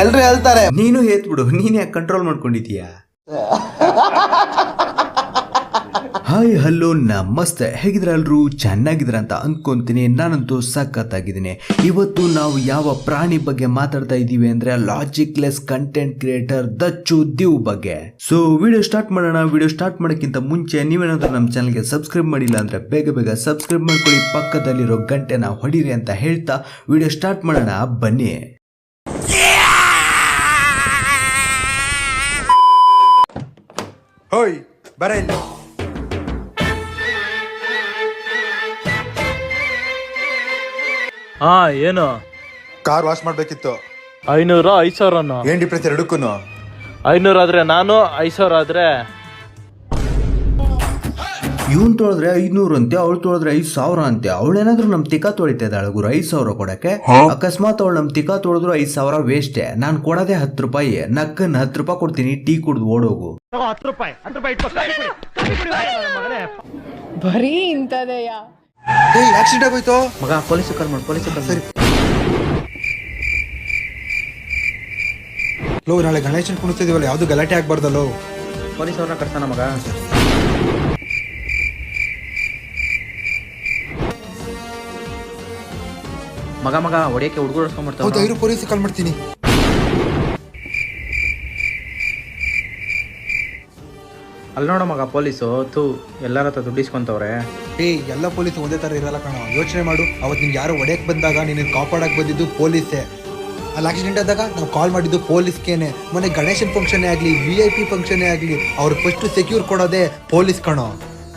ಎಲ್ರು ಹೇಳ್ತಾರೆ ನೀನು ಹೇತ್ಬಿಡು ನೀನ್ ಯಾಕೆ ಕಂಟ್ರೋಲ್ ಮಾಡ್ಕೊಂಡಿದೀಯ ಹಾಯ್ ಹಲೋ ನಮಸ್ತೆ. ಹೇಗಿದ್ರ ಎಲ್ರು? ಚೆನ್ನಾಗಿದ್ರ ಅಂತ ಅನ್ಕೊಂತೀನಿ. ನಾನಂತೂ ಸಖತ್ತಾಗಿದ್ದೀನಿ. ಇವತ್ತು ನಾವು ಯಾವ ಪ್ರಾಣಿ ಬಗ್ಗೆ ಮಾತಾಡ್ತಾ ಇದ್ದೀವಿ ಅಂದ್ರೆ ಲಾಜಿಕ್ಲೆಸ್ ಕಂಟೆಂಟ್ ಕ್ರಿಯೇಟರ್ ದಚ್ಚು ದಿವ್ ಬಗ್ಗೆ. ಸೊ ವಿಡಿಯೋ ಸ್ಟಾರ್ಟ್ ಮಾಡೋಣ. ವಿಡಿಯೋ ಸ್ಟಾರ್ಟ್ ಮಾಡೋಕ್ಕಿಂತ ಮುಂಚೆ ನೀವೇನಾದ್ರೂ ನಮ್ಮ ಚಾನಲ್ಗೆ ಸಬ್ಸ್ಕ್ರೈಬ್ ಮಾಡಿಲ್ಲ ಅಂದ್ರೆ ಬೇಗ ಬೇಗ ಸಬ್ಸ್ಕ್ರೈಬ್ ಮಾಡ್ಕೊಳ್ಳಿ. ಪಕ್ಕದಲ್ಲಿರೋ ಗಂಟೆನ ಹೊಡೀರಿ ಅಂತ ಹೇಳ್ತಾ ವಿಡಿಯೋ ಸ್ಟಾರ್ಟ್ ಮಾಡೋಣ. ಬನ್ನಿ. ಹೋಯ್ ಬರ ಇಲ್ಲಿ ಹಾ ಏನು? ಕಾರ್ ವಾಶ್ ಮಾಡ್ಬೇಕಿತ್ತು. ಐನೂರು ಐದು ಸಾವಿರನು? ಏನ್ ಡಿಫ್ರೆನ್ಸ್ ಎರಡಕ್ಕೂ ಐನೂರು ಆದ್ರೆ ನಾನು ಐದು ಸಾವಿರ ಆದ್ರೆ ಇವನ್ ತೊಳೆದ್ರೆ ಐದ್ನೂರು ಅಂತೆ ಅವಳು ತೊಳೆದ್ರೆ ಐದು ಸಾವಿರ ಅಂತೆ. ಅವಳೇನಾದ್ರೂ ನಮ್ ತಿಕ್ಕ ತೊಳಿತಾ ಇದ್ದಾಳೆ ಗುರು ಐದ್ ಸಾವಿರ ಕೊಡಕ್ಕೆ? ಅಕಸ್ಮಾತ್ ಅವಳು ನಮ್ ತಿಕ್ಕ ತೊಳೆದ್ರು ಐದು ಸಾವಿರ ವೇಸ್ಟೆ. ನಾನು ಕೊಡೋದೇ ಹತ್ತು ರೂಪಾಯಿ. ನಕ್ಕನ್ ಹತ್ತು ರೂಪಾಯಿ ಕೊಡ್ತೀನಿ ಟೀ ಕುಡ್ದು ಓಡೋಗು. ಬರೀ ಇಂಥದೆಯಾ? ಆಕ್ಸಿಡೆಂಟ್ ಆಗೋಯ್ತು? ಮಗ ಪೊಲೀಸ್ ಕಾಲ್ ಮಾಡಿ ಪೊಲೀಸ್ ಕಾಲ್ ಸರಿ. ಲೋ ನಾಳೆ ಗಣೇಶನ್ ಕುಣಿಸ್ತಿದೀವಲ್ಲ ಯಾವ್ದು ಗಲಾಟೆ ಆಗ್ಬಾರ್ದಲ್ಲೋ? ಪೊಲೀಸ್ ಅವ್ರನ್ನ ಕರ್ತಾನ ಮಗ. ಮಗ ಮಗ ಹೊಡಿಯಕ್ಕೆ ಹುಡುಗರು ಪೊಲೀಸ್ ಕಾಲ್ ಮಾಡ್ತೀನಿ. ಅಲ್ಲಿ ನೋಡ ಮಗ ಪೊಲೀಸು ತೂ ಎಲ್ಲರ ಹತ್ರ ದುಡ್ಡಿಸ್ಕೊಂತವ್ರೆ. ಏ ಎಲ್ಲ ಪೊಲೀಸ್ ಒಂದೇ ತರ ಇರಲ್ಲ ಕಣ. ಯೋಚನೆ ಮಾಡು ಅವತ್ತು ನಿಮ್ಗೆ ಯಾರೋ ಒಡೆಯಕ್ ಬಂದಾಗ ನಿನ್ನ ಕಾಪಾಡಕ್ ಬಂದಿದ್ದು ಪೊಲೀಸೇ. ಅಲ್ಲಿ ಆಕ್ಸಿಡೆಂಟ್ ಆದಾಗ ನಾವು ಕಾಲ್ ಮಾಡಿದ್ದು ಪೊಲೀಸ್ಗೇನೆ. ಮೊನ್ನೆ ಗಣೇಶನ್ ಫಂಕ್ಷನ್ನೇ ಆಗಲಿ ವಿ ಐ ಪಿ ಫಂಕ್ಷನ್ನೇ ಆಗಲಿ ಅವ್ರಿಗೆ ಫಸ್ಟ್ ಸೆಕ್ಯೂರ್ ಕೊಡೋದೇ ಪೊಲೀಸ್ ಕಣೋ.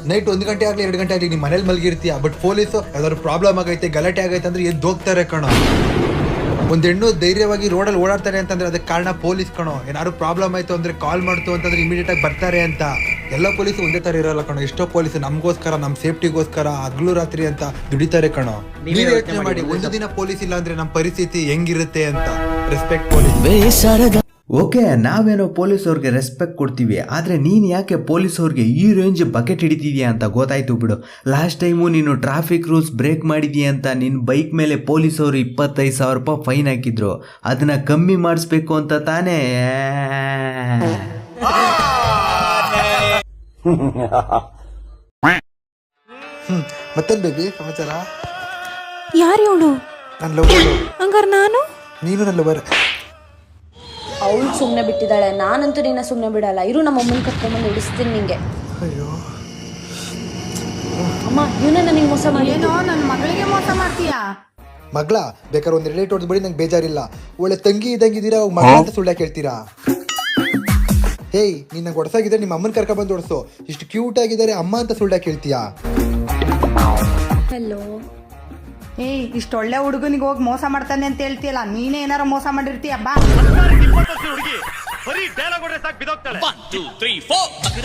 ನೈಟ್ ಒಂದು ಗಂಟೆ ಆಗಲಿ ಎರಡು ಗಂಟೆ ಆಗಲಿ ನಿಮ್ಮ ಮನೇಲಿ ಮಲಗಿರ್ತೀಯ? ಬಟ್ ಪೊಲೀಸು ಯಾವ್ದಾದ್ರು ಪ್ರಾಬ್ಲಮ್ ಆಗೈತೆ ಗಲಾಟೆ ಆಗೈತೆ ಅಂದ್ರೆ ಎದ್ದು ಹೋಗ್ತಾರೆ ಕಣೋ. ಒಂದ್ ಹೆಣ್ಣು ಧೈರ್ಯವಾಗಿ ರೋಡಲ್ಲಿ ಓಡಾಡ್ತಾರೆ ಅಂತಂದ್ರೆ ಅದಕ್ಕೆ ಕಾರಣ ಪೊಲೀಸ್ ಕಣೋ. ಏನಾದ್ರು ಪ್ರಾಬ್ಲಮ್ ಆಯ್ತು ಅಂದ್ರೆ ಕಾಲ್ ಮಾಡ್ತು ಅಂತಂದ್ರೆ ಇಮಿಡಿಯೇಟ್ ಆಗಿ ಬರ್ತಾರೆ ಅಂತ. ಎಲ್ಲ ಪೊಲೀಸ್ ಒಂದೇ ತರ ಇರಲ್ಲ ಕಣೋ. ಎಷ್ಟೋ ಪೊಲೀಸ್ ನಮಗೋಸ್ಕರ ನಮ್ಮ ಸೇಫ್ಟಿಗೋಸ್ಕರ ಹಗ್ಲು ರಾತ್ರಿ ಅಂತ ದುಡಿತಾರೆ ಕಣೋ. ನೀವೇ ಯೋಚನೆ ಮಾಡಿ ಮಾಡಿ, ಒಂದು ದಿನ ಪೊಲೀಸ್ ಇಲ್ಲ ಅಂದ್ರೆ ನಮ್ಮ ಪರಿಸ್ಥಿತಿ ಹೆಂಗಿರುತ್ತೆ ಅಂತ. ರೆಸ್ಪೆಕ್ಟ್ ಪೊಲೀಸ್ ಓಕೆ ನಾವೇನೋ ಪೊಲೀಸ್ ಅವ್ರಿಗೆ ರೆಸ್ಪೆಕ್ಟ್ ಕೊಡ್ತೀವಿ ಆದರೆ ನೀನು ಯಾಕೆ ಪೊಲೀಸ್ ಅವ್ರಿಗೆ ಈ ರೇಂಜ್ ಬಕೆಟ್ ಹಿಡಿತಿದ್ಯಾ ಅಂತ ಗೊತ್ತಾಯ್ತು ಬಿಡು. ಲಾಸ್ಟ್ ಟೈಮು ನೀನು ಟ್ರಾಫಿಕ್ ರೂಲ್ಸ್ ಬ್ರೇಕ್ ಮಾಡಿದೀಯ ಅಂತ ನಿನ್ನ ಬೈಕ್ ಮೇಲೆ ಪೊಲೀಸ್ ಅವರು ಇಪ್ಪತ್ತೈದು ಸಾವಿರ ರೂಪಾಯಿ ಫೈನ್ ಹಾಕಿದ್ರು. ಅದನ್ನ ಕಮ್ಮಿ ಮಾಡಿಸ್ಬೇಕು ಅಂತ ತಾನೇ. ಮತ್ತೆ ಬೇಬಿ ಸಮಾಚಾರ? ಯಾರು ಇವಳು? ನನ್ನ ಹಂಗಾರ ನಾನು? ನೀನು ನನ್ನ ಲವರ್ ಅವಳು ಸುಮ್ಮನೆ ಬಿಟ್ಟಿದ್ದಾಳೆ. ನಾನಂತೂ ನಿನ್ನ ಸುಮ್ಮನೆ ಬಿಡಲ್ಲ. ಇರು ನಮ್ಮ ಅಮ್ಮನ ಕರ್ಕೊಂಡ್ಬಂದು ಉಡಿಸ್ತೀನಿ ನಿಂಗೆ. ಅಯ್ಯೋ. ಅಮ್ಮ ಇವನ ನನಗೆ ಮೋಸ ಮಾಡಿ ಏನೋ ನನ್ನ ಮಗಳಿಗೆ ಮೋಸ ಮಾಡ್ತೀಯಾ? ಮಗಳ ಬೇಕಾದ್ರೆ ಒಂದ್ ರಿಲೇಟ್ ಹೊಡೆದು ಬಿಡಿ ನಂಗೆ ಬೇಜಾರಿಲ್ಲ. ಒಳ್ಳೆ ತಂಗಿ ಇದ್ದಂಗಿದ್ದೀರಾ ಅವಾಗ ಮಗ ಅಂತ ಸುಳ್ಳ ಕೇಳ್ತೀರಾ? ಹೇಯ್ ನೀನ್ ನಂಗೆ ಹೊಡ್ಸಾಗಿದ್ರೆ ನಿಮ್ಮ ಅಮ್ಮನ ಕರ್ಕ ಬಂದು ಒಡಸು ಇಷ್ಟು ಕ್ಯೂಟ್ ಆಗಿದ್ದಾರೆ ಅಮ್ಮ ಅಂತ ಸುಳ್ಳ ಕೇಳ್ತೀಯಾ? ಹಲೋ ಏಯ್ ಇಷ್ಟೊಳ್ಳೆ ಹುಡುಗನಿಗೆ ಹೋಗಿ ಮೋಸ ಮಾಡ್ತಾನೆ ಅಂತ ಹೇಳ್ತಿಯಲ್ಲ, ನೀನೇ ಏನಾರ ಮೋಸ ಮಾಡಿರ್ತೀಯ, ಬಾ.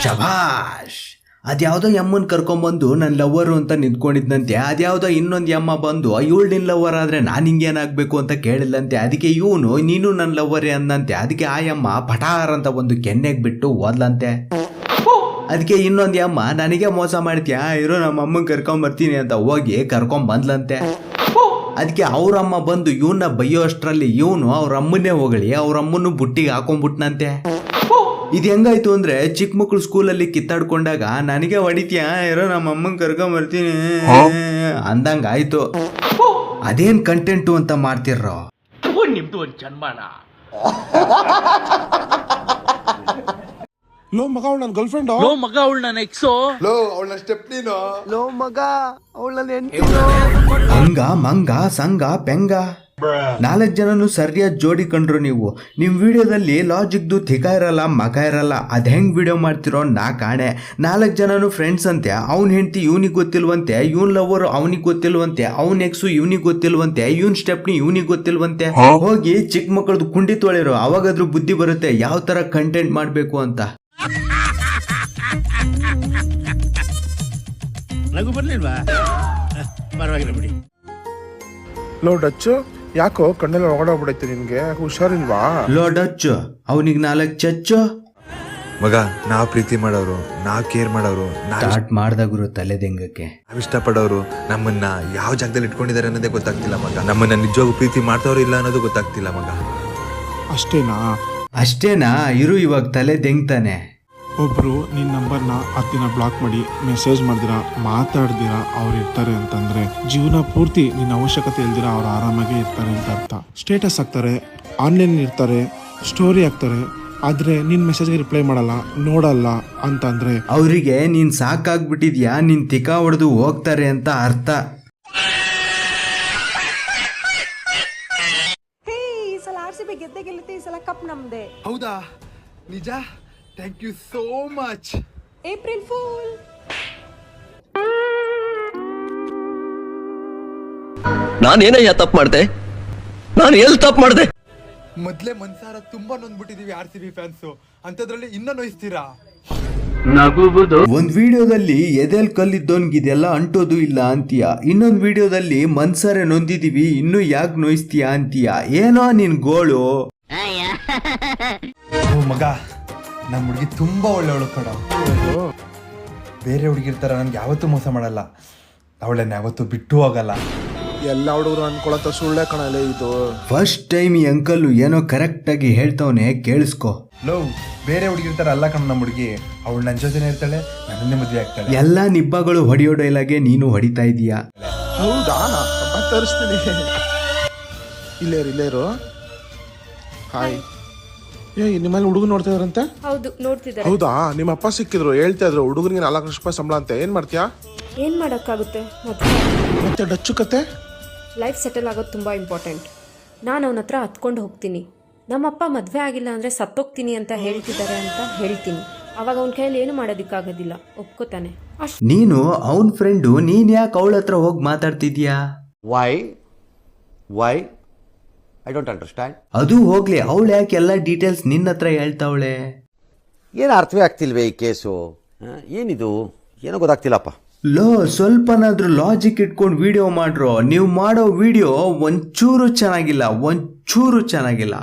ಶಭಾಷ್, ಅದ್ಯಾವುದೋ ಕರ್ಕೊಂಬಂದು ನನ್ನ ಲವ್ವರು ಅಂತ ನಿಂತ್ಕೊಂಡಿದ್ದಂತೆ ಅದ್ಯಾವುದೋ ಇನ್ನೊಂದು ಎಮ್ಮ ಬಂದು ಇವಳು ನಿನ್ನ ಲವ್ವರ್ ಆದ್ರೆ ನಾನು ಹಿಂಗೇನಾಗಬೇಕು ಅಂತ ಕೇಳಿಲ್ಲಂತೆ ಅದಕ್ಕೆ ಇವನು, ನೀನು ನನ್ನ ಲವ್ವರೇ ಅಂದಂತೆ ಅದಕ್ಕೆ ಆ ಯಮ್ಮ ಪಟಾರ್ ಅಂತ ಒಂದು ಕೆನ್ನೆಗೆ ಬಿಟ್ಟು ಓದ್ಲಂತೆ ಅದಕ್ಕೆ ಇನ್ನೊಂದು ಅಮ್ಮ ನನಗೆ ಮೋಸ ಮಾಡ್ತೀಯಾ? ಇರೋ ನಮ್ಮ ಅಮ್ಮನ್ ಕರ್ಕೊಂಬರ್ತೀನಿ ಅಂತ ಹೋಗಿ ಕರ್ಕೊಂಡ್ ಬಂದ್ಲಂತೆ. ಅದಕ್ಕೆ ಅವ್ರಮ್ಮ ಬಂದು ಇವನ್ನ ಬೈಯೋ ಅಷ್ಟರಲ್ಲಿ ಇವನು ಅವ್ರ ಅಮ್ಮನ್ನೇ ಹೋಗಲಿ ಅವ್ರ ಅಮ್ಮನ್ನು ಬುಟ್ಟಿಗೆ ಹಾಕೊಂಡ್ಬಿಟ್ನಂತೆ. ಇದು ಹೆಂಗಾಯ್ತು ಅಂದ್ರೆ ಚಿಕ್ಕ ಮಕ್ಕಳು ಸ್ಕೂಲಲ್ಲಿ ಕಿತ್ತಾಡ್ಕೊಂಡಾಗ ನನಗೆ ಹೊಡಿತೀಯಾ? ಇರೋ ನಮ್ಮ ಅಮ್ಮನ್ ಕರ್ಕೊಂಬರ್ತೀನಿ ಅಂದಂಗ ಆಯ್ತು ಅದೇನ್ ಕಂಟೆಂಟು ಅಂತ ಮಾಡ್ತಿರ್ರೋ? ಲೋ ಮಗ ಅವಳು ನನ್ನ ಗರ್ಲ್ ಫ್ರೆಂಡ್ ಲೋ ಮಗ ಅವಳು ನನ್ನ ಎಕ್ಸೋ ಲೋ ಅವಳ ಸ್ಟೆಪ್ ನೀನು. ಹಂಗ ಮಂಗ ಸಂಗ ಪೆಂಗ. ನಾಲ್ಕು ಜನನು ಸರಿಯಾದ ಜೋಡಿ ಕಂಡ್ರು ನೀವು. ನಿಮ್ ವಿಡಿಯೋದಲ್ಲಿ ಲಾಜಿಕ್ದು ತಿಕ ಇರಲ್ಲ ಮಗ ಇರಲ್ಲ ಅದ್ ಹೆಂಗ್ ವಿಡಿಯೋ ಮಾಡ್ತಿರೋ ನಾ ಕಾಣೆ. ನಾಲ್ಕು ಜನನು ಫ್ರೆಂಡ್ಸ್ ಅಂತೆ ಅವ್ನ ಹೆಂಡತಿ ಇವ್ನಿಗೆ ಗೊತ್ತಿಲ್ವಂತೆ ಇವನ್ ಲವರ್ ಅವನಿಗೆ ಗೊತ್ತಿಲ್ವಂತೆ ಅವ್ನ ಎಕ್ಸು ಇವ್ನಿಗೆ ಗೊತ್ತಿಲ್ವಂತೆ ಇವನ್ ಸ್ಟೆಪ್ನಿ ಇವ್ನಿಗೆ ಗೊತ್ತಿಲ್ವಂತೆ. ಹೋಗಿ ಚಿಕ್ಕ ಮಕ್ಕಳದು ಕುಂಡಿ ತೊಳೆರು ಅವಾಗಾದ್ರೂ ಬುದ್ಧಿ ಬರುತ್ತೆ ಯಾವ ತರ ಕಂಟೆಂಟ್ ಮಾಡಬೇಕು ಅಂತ. ನಗು ಬರ್ಲಿಲ್ವಾ? ಪರವಾಗಿಲ್ಲ ಬಿಡಿ. ಲೋ ಡಚ್ಚು ಯಾಕೋ ಕಣ್ಣೆಲ್ಲ ಒಗಡೋಗ್ಬಿಡೈತೆ ನಿನ್ಗೆ? ಹುಷಾರಿಲ್ವಾ? ಲೋಡಚ್ಚು ಅವನಿಗೆ ನಾಲ್ಕು ಚಚ್ಚು. ಮಗ ನಾವ್ ಪ್ರೀತಿ ಮಾಡೋರು ನಾ ಕೇರ್ ಮಾಡೋರು ನಾವ್ ಸ್ಟಾರ್ಟ್ ಮಾಡ್ದ ಗುರು ತಲೆದೆಂಗಕ್ಕೆ. ನಾವ್ ಇಷ್ಟಪಡೋರು ನಮ್ಮನ್ನ ಯಾವ ಜಾಗದಲ್ಲಿ ಇಟ್ಕೊಂಡಿದ್ದಾರೆ ಅನ್ನೋದೇ ಗೊತ್ತಾಗ್ತಿಲ್ಲ ಮಗ. ನಮ್ಮನ್ನ ನಿಜವಾಗೂ ಪ್ರೀತಿ ಮಾಡ್ತಾವ್ರು ಇಲ್ಲ ಅನ್ನೋದು ಗೊತ್ತಾಗ್ತಿಲ್ಲ ಮಗ. ಅಷ್ಟೇನಾ? ಅಷ್ಟೇನಾ? ಇರು ಇವಾಗ ತಲೆ ದೆಂಗ್ತಾನೆ. ಒಬ್ರು ನಿನ್ನ ನಂಬರ್ನ ಹತ್ತು ದಿನ ಬ್ಲಾಕ್ ಮಾಡಿ ಮೆಸೇಜ್ ಮಾಡಿದಿರಾ ಮಾತಾಡ್ದಿರಾ ಅವ್ರು ಇರ್ತಾರೆ ಅಂತಂದ್ರೆ ಜೀವನ ಪೂರ್ತಿ ನಿನ್ನ ಅವಶ್ಯಕತೆ ಇಲ್ದಿರಾ ಅವ್ರು ಆರಾಮಾಗಿ ಇರ್ತಾರೆ ಅಂತ ಅರ್ಥ. ಸ್ಟೇಟಸ್ ಹಾಕ್ತಾರೆ ಆನ್ಲೈನ್ ಇರ್ತಾರೆ ಸ್ಟೋರಿ ಹಾಕ್ತಾರೆ ಆದ್ರೆ ನಿನ್ ಮೆಸೇಜ್ಗೆ ರಿಪ್ಲೈ ಮಾಡಲ್ಲ ನೋಡಲ್ಲ ಅಂತಂದ್ರೆ ಅವರಿಗೆ ನೀನ್ ಸಾಕಾಗ್ಬಿಟ್ಟಿದ್ಯಾ? ನಿನ್ ತಿಕ್ಕ ಹೊಡೆದು ಹೋಗ್ತಾರೆ ಅಂತ ಅರ್ಥ. ಹೌದಾ? ನಿಜ? ಥ್ಯಾಂಕ್ ಯು ಸೋ ಮಚ್ ನಾನೇನಯ್ಯ ತಪ್ಪು ಮಾಡ್ದೆ? ನಾನು ಎಲ್ಲಿ ತಪ್ಪು ಮಾಡ್ದೆ? ಮೊದ್ಲೇ ಮನ್ಸಾರ ತುಂಬಾ ನೊಂದ್ಬಿಟ್ಟಿದೀವಿ ಆರ್ ಸಿ ಬಿ ಫ್ಯಾನ್ಸು. ಅಂತದ್ರಲ್ಲಿ ಇನ್ನ ನೋಯಿಸ್ತೀರಾ? ಒಂದ್ ವಿಡಿಯೋದಲ್ಲಿ ಎದೆಲ್ ಕಲ್ಲಿದ್ದೋನ್ಗೆ ಇದೆಲ್ಲ ಅಂಟೋದು ಇಲ್ಲ ಅಂತೀಯ. ಇನ್ನೊಂದ್ ವಿಡಿಯೋದಲ್ಲಿ ಮನ್ಸರೆ ನೊಂದಿದೀವಿ ಇನ್ನು ಯಾಕೆ ನೋಯಿಸ್ತೀಯ ಅಂತೀಯ. ಏನೋ ನಿನ್ ಗೋಳು. ಓ ಮಗ ನಮ್ಮ ಹುಡುಗಿ ತುಂಬಾ ಒಳ್ಳೆಯವಳು ಕಣ. ಬೇರೆ ಹುಡುಗಿರ್ತಾರ ನನ್ಗೆ ಯಾವತ್ತೂ ಮೋಸ ಮಾಡಲ್ಲ. ಅವಳನ್ನ ಯಾವತ್ತೂ ಬಿಟ್ಟು ಹೋಗಲ್ಲ. ಎಲ್ಲ ಹುಡುಗರು ಅನ್ಕೊಳತ್ತ ಸುಳ್ಳೆ ಕಣಲೆ ಇದು. ಫಸ್ಟ್ ಟೈಮ್ ಈ ಅಂಕಲ್ ಏನೋ ಕರೆಕ್ಟ್ ಆಗಿ ಹೇಳ್ತವನೆ ಕೇಳಿಸ್ಕೊ. ಲವ್ ಬೇರೆ ಹುಡುಗಿರ್ತಾರ ಅಲ್ಲ ಕಣ ನಮ್ಮ ಹುಡುಗಿ. ಅವಳು ನನ್ನ ಜೊತೆನೇ ಇರ್ತಾಳೆ ನನ್ನನ್ನೇ ಮದುವೆ ಆಗ್ತಾಳೆ. ಎಲ್ಲಾ ನಿಬ್ಬಗಳು ಹೊಡೆಯೋ ಡೈಲಾಗೆ ನೀನು ಹೊಡಿತಾ ಇದೀಯ? ಹೌದಾ? ತರಿಸ್ತೀನಿ. ಇಲ್ಲೇರು ಇಲ್ಲೇರು. ಹಾಯ್ ಏ ನಿಮ್ಮಲ್ಲಿ ಹುಡುಗ ನೋಡ್ತಾ ಇದ್ರಂತೆ? ಹೌದು ನೋಡ್ತಿದ್ದಾರೆ. ಹೌದಾ? ನಿಮ್ಮ ಅಪ್ಪ ಸಿಕ್ಕಿದ್ರು ಹೇಳ್ತಾ ಇದ್ರು ಹುಡುಗರಿಗೆ ನಾಲ್ಕು ಲಕ್ಷ ರೂಪಾಯಿ ಸಂಬಳ ಅಂತ ಏನ್ ಮಾಡ್ತೀಯಾ? ಏನ್ ಮಾಡಕ್ಕಾಗುತ್ತೆ? ಮತ್ತೆ? ಮತ್ತೆ ಡಚ್ಚು ಕತೆ? ಲೈಫ್ ಸೆಟಲ್ ಆಗೋದು ತುಂಬ ಇಂಪಾರ್ಟೆಂಟ್ ನಾನು ಅವನ ಹತ್ರ ಹತ್ಕೊಂಡು ಹೋಗ್ತೀನಿ. ನಮ್ಮಪ್ಪ ಮದುವೆ ಆಗಿಲ್ಲ ಅಂದರೆ ಸತ್ತೋಗ್ತೀನಿ ಅಂತ ಹೇಳ್ತಿದ್ದಾರೆ ಅಂತ ಹೇಳ್ತೀನಿ. ಅವಾಗ ಅವನ ಕೈಯಲ್ಲಿ ಏನು ಮಾಡೋದಿಕ್ಕಾಗೋದಿಲ್ಲ. ಒಪ್ಕೋತಾನೆ. ಅಷ್ಟು ನೀನು ಅವನ ಫ್ರೆಂಡು ನೀನ್ ಯಾಕೆ ಅವಳ ಹತ್ರ ಹೋಗಿ ಮಾತಾಡ್ತಿದ್ಯಾ? Why why I don't understand ಅದು ಹೋಗ್ಲಿ ಅವಳು ಯಾಕೆ ಎಲ್ಲ ಡೀಟೇಲ್ಸ್ ನಿನ್ನ ಹತ್ರ ಹೇಳ್ತಾವಳೆ? ಏನು ಅರ್ಥವೇ ಆಗ್ತಿಲ್ವೇ ಈ ಕೇಸು? ಆ, ಏನಿದು? ಏನೋ ಗೊತ್ತಾಗ್ತಿಲ್ಲಪ್ಪ. ಲೋ ಸ್ವಲ್ಪನಾದ್ರೂ ಲಾಜಿಕ್ ಇಟ್ಕೊಂಡು ವಿಡಿಯೋ ಮಾಡ್ರು. ನೀವು ಮಾಡೋ ವಿಡಿಯೋ ಒಂಚೂರು ಚೆನ್ನಾಗಿಲ್ಲ ಒಂಚೂರು ಚೆನ್ನಾಗಿಲ್ಲ.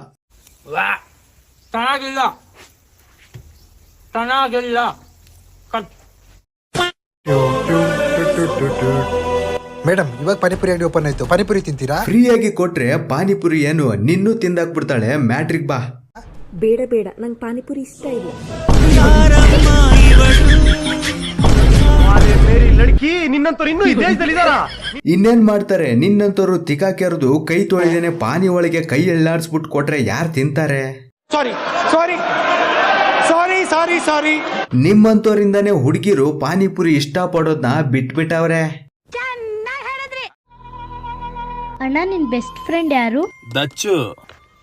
ಮೇಡಮ್ ಇವಾಗ ಪಾನಿಪುರಿ ಅಂಗಡಿ ಓಪನ್ ಆಯ್ತು. ಪಾನಿಪುರಿ ತಿಂತೀರಾ? ಫ್ರೀಯಾಗಿ ಕೊಟ್ರೆ ಪಾನಿಪುರಿ ಏನು ನಿನ್ನೂ ತಿಂದಾಕ್ಬಿಡ್ತಾಳೆ ಮ್ಯಾಟ್ರಿಕ್ ಬಾ. ಬೇಡ ಬೇಡ. ನಂಗೆ ಪಾನಿಪುರಿ ಇಷ್ಟ ಇಲ್ಲ. ಇನ್ನೇನ್ ಮಾಡ್ತಾರೆ? ನಿನ್ನಂತವ್ರು ತಿಕಾ ಕೆರೆದು ಕೈ ತೊಳೆದೇನೆ ಪಾನಿ ಒಳಗೆ ಕೈ ಎಳ್ಳಾಡ್ಸ್ಬಿಟ್ಟು ಕೊಟ್ರೆ ಯಾರು ತಿಂತಾರೆ? ನಿಮ್ಮಂತವರಿಂದಾನೇ ಹುಡುಗಿರು ಪಾನಿಪುರಿ ಇಷ್ಟಪಡೋದ್ನ ಬಿಟ್ಬಿಟ್ಟವ್ರೆ. ಅಣ್ಣ ನಿನ್ ಬೆಸ್ಟ್ ಫ್ರೆಂಡ್ ಯಾರು?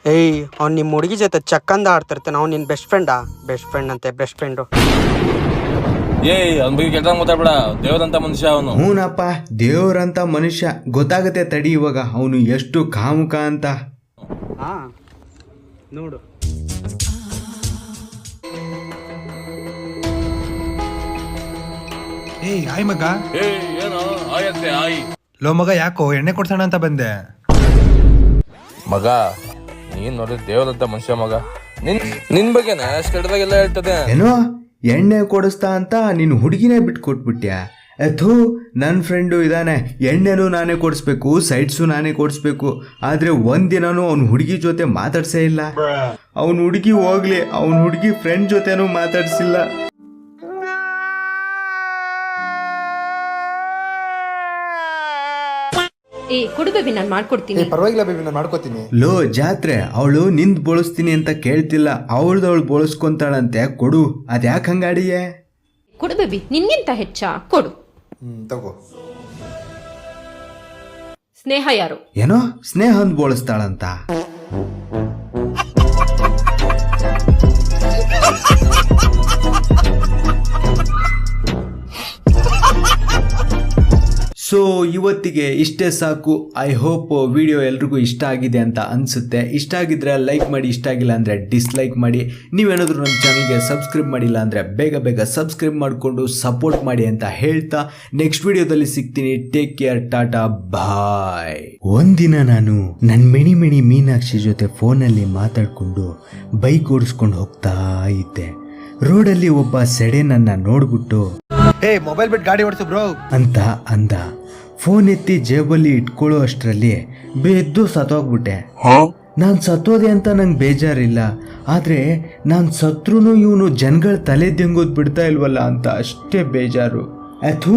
ಏಯ್ ಅವ್ನು ನಿಮ್ಮ ಹುಡುಗಿ ಜೊತೆ ಚಕ್ಕಂದ ಆಡ್ತಿರ್ತಾನೆ. ಅವ್ನು ನಿನ್ನ ಬೆಸ್ಟ್ ಫ್ರೆಂಡಾ ಬೆಸ್ಟ್ ಫ್ರೆಂಡ್ ಅಂತೆ ಬೆಸ್ಟ್ ಫ್ರೆಂಡು ಏಯ್ ಅವ್ನ ಬಗ್ಗೆ ಕೆಟ್ಟ ಮಾತಾಡ್ಬೇಡ. ದೇವರಂತ ಮನುಷ್ಯ ಅವನು. ಹೂನಪ್ಪ ದೇವ್ರಂತ ಮನುಷ್ಯ. ಗೊತ್ತಾಗುತ್ತೆ ತಡಿ ಇವಾಗ ಅವನು ಎಷ್ಟು ಕಾಮುಕ ಅಂತ. ಹಾ ನೋಡು. ಏಯ್ ಹಾಯ್ ಮಗ. ಏನೋ? ಆಯತ್ತೆ ಆಯಿ. ಲೋ ಮಗ ಯಾಕೋ ಎಣ್ಣೆ ಕೊಡ್ಸೋಣ ಅಂತ ಬಂದೆ. ಮಗ ನೀನ್ ನೋಡಿ ದೇವರಂತ ಮನುಷ್ಯ ಮಗ. ನಿನ್ ನಿನ್ ಬಗ್ಗೆನ ಅಷ್ಟು ಕೆಟ್ಟದಾಗೆಲ್ಲ ಹೇಳ್ತದೆ. ಏನೋ? ಎಣ್ಣೆ ಕೊಡಿಸ್ತಾ ಅಂತ ನೀನು ಹುಡುಗಿನೇ ಬಿಟ್ಟು ಕೊಟ್ಬಿಟ್ಯಾ ಥೂ ನನ್ನ ಫ್ರೆಂಡು ಇದ್ದಾನೆ ಎಣ್ಣೆನೂ ನಾನೇ ಕೊಡಿಸ್ಬೇಕು ಸೈಟ್ಸು ನಾನೇ ಕೊಡಿಸ್ಬೇಕು. ಆದರೆ ಒಂದಿನೂ ಅವ್ನ ಹುಡುಗಿ ಜೊತೆ ಮಾತಾಡ್ಸೇ ಇಲ್ಲ. ಅವನ ಹುಡುಗಿ ಹೋಗ್ಲಿ ಅವನ ಹುಡುಗಿ ಫ್ರೆಂಡ್ ಜೊತೆನೂ ಮಾತಾಡ್ಸಿಲ್ಲ. ಏ ಕೊಡು ಬೇಬಿ ನಾನು ಮಾಡ್ಕೊಡ್ತೀನಿ. ಏ ಪರವಾಗಿಲ್ಲ ಬೇಬಿ ನಾನು ಮಾಡ್ಕೋತೀನಿ. ಲೋ ಜಾತ್ರೆ ಅವಳು ನಿಂದ್ ಬೋಳಿಸ್ತೀನಿ ಅಂತ ಕೇಳ್ತಿಲ್ಲ. ಅವಳ್ದವಳು ಬೋಳಿಸ್ಕೊಂತಾಳಂತೆ ಕೊಡು. ಅದ್ಯಾಕೆ ಹಂಗಾಡಿಯೇ? ಕೊಡು ಬೇಬಿ ನಿನ್ಗಿಂತ ಹೆಚ್ಚಾ ಕೊಡು. ಹ್ಮ್ ತಗೋ. ಸ್ನೇಹ ಯಾರು? ಏನೋ ಸ್ನೇಹ ಅಂದ್ ಬೋಳಿಸ್ತಾಳಂತ. ಇವತ್ತಿಗೆ ಇಷ್ಟೇ ಸಾಕು. ಐ ಹೋಪ್ ವಿಡಿಯೋ ಎಲ್ರಿಗೂ ಇಷ್ಟ ಆಗಿದೆ ಅಂತ ಅನಿಸುತ್ತೆ. ಇಷ್ಟ ಆಗಿದ್ರೆ ಲೈಕ್ ಮಾಡಿ ಇಷ್ಟ ಆಗಿಲ್ಲ ಅಂದರೆ ಡಿಸ್ಲೈಕ್ ಮಾಡಿ. ನೀವೇನಾದರೂ ನಮ್ಮ ಚಾನಲ್ಗೆ ಸಬ್ಸ್ಕ್ರೈಬ್ ಮಾಡಿಲ್ಲ ಅಂದರೆ ಬೇಗ ಬೇಗ ಸಬ್ಸ್ಕ್ರೈಬ್ ಮಾಡಿಕೊಂಡು ಸಪೋರ್ಟ್ ಮಾಡಿ ಅಂತ ಹೇಳ್ತಾ ನೆಕ್ಸ್ಟ್ ವಿಡಿಯೋದಲ್ಲಿ ಸಿಗ್ತೀನಿ. ಟೇಕ್ ಕೇರ್ ಟಾಟಾ ಬಾಯ್ ಒಂದಿನ ನಾನು ನನ್ನ ಮಿಣಿ ಮಿಣಿ ಮೀನಾಕ್ಷಿ ಜೊತೆ ಫೋನಲ್ಲಿ ಮಾತಾಡಿಕೊಂಡು ಬೈಕ್ ಓಡಿಸ್ಕೊಂಡು ಹೋಗ್ತಾ ಇದ್ದೆ. ರೋಡಲ್ಲಿ ಒಬ್ಬ ಸೆಡೆ ನನ್ನ ನೋಡ್ಬಿಟ್ಟು ಏ ಮೊಬೈಲ್ ಬಿಟ್ಟು ಗಾಡಿ ಓಡಿಸು ಬ್ರೋ ಅಂತ ಅಂದ. ಫೋನ್ ಎತ್ತಿ ಜೇಬಲ್ಲಿ ಇಟ್ಕೊಳ್ಳೋ ಅಷ್ಟರಲ್ಲಿ ಬೆದ್ದು ಸತ್ತೋಗ್ಬಿಟ್ಟೆ. ನಾನು ಸತ್ತೋದೆ ಅಂತ ನಂಗೆ ಬೇಜಾರಿಲ್ಲ. ಆದರೆ ನಾನು ಸತ್ರೂ ಇವನು ಜನಗಳ ತಲೆ ದೆಂಗೋದು ಬಿಡ್ತಾ ಇಲ್ವಲ್ಲ ಅಂತ ಅಷ್ಟೇ ಬೇಜಾರು. ಅಥೂ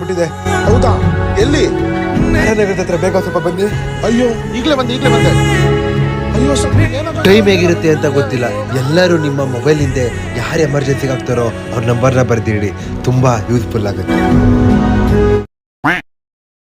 ಬಿಟ್ಟಿದೆ. ಹೌದಾ? ಎಲ್ಲಿ? ಹತ್ರ ಬೇಗ ಸ್ವಲ್ಪ ಬಂದಿ ಅಯ್ಯೋ ಈಗಲೇ ಬಂದೆ ಈಗಲೇ ಬಂದೆ. ಟೈಮ್ ಹೇಗಿರುತ್ತೆ ಅಂತ ಗೊತ್ತಿಲ್ಲ. ಎಲ್ಲರೂ ನಿಮ್ಮ ಮೊಬೈಲ್ ಹಿಂದೆ ಯಾರು ಎಮರ್ಜೆನ್ಸಿಗೆ ಆಗ್ತಾರೋ ಅವ್ರ ನಂಬರ್ನ ಬರ್ದಿಡಿ. ತುಂಬ ಯೂಸ್ಫುಲ್ ಆಗುತ್ತೆ.